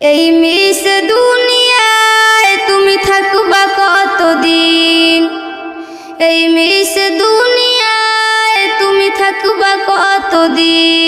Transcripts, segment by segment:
এই মিস দুনিয়ায় তুমি থাকবা কতদিন? এই মিস দুনিয়ায় তুমি থাকবা কতদিন?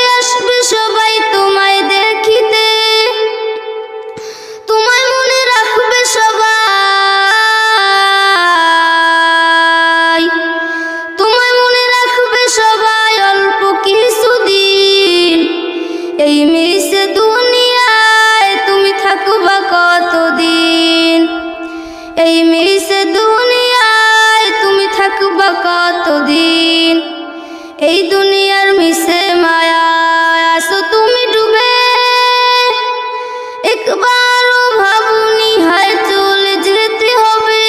দুনিয়ায় তুমি থাকবা কতদিন? এই মিশে দুনিয়ায় তুমি থাকবা কতদিন? এই দুনিয়ার মিশে মায়া আসো তুমি ডুবে। একবারও ভাবুনি হায় চলে যেতে হবে।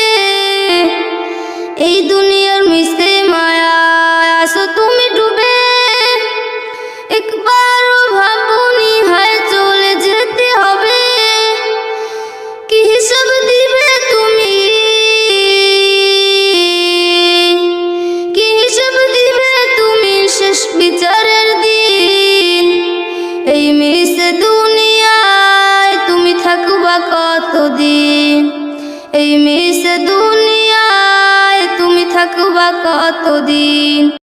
এই দুনিয়ার মিশে বিচারের দিন। এই মিশে দুনিয়ায় তুমি থাকবা কতদিন? এই মিশে দুনিয়ায় তুমি থাকবা কতদিন?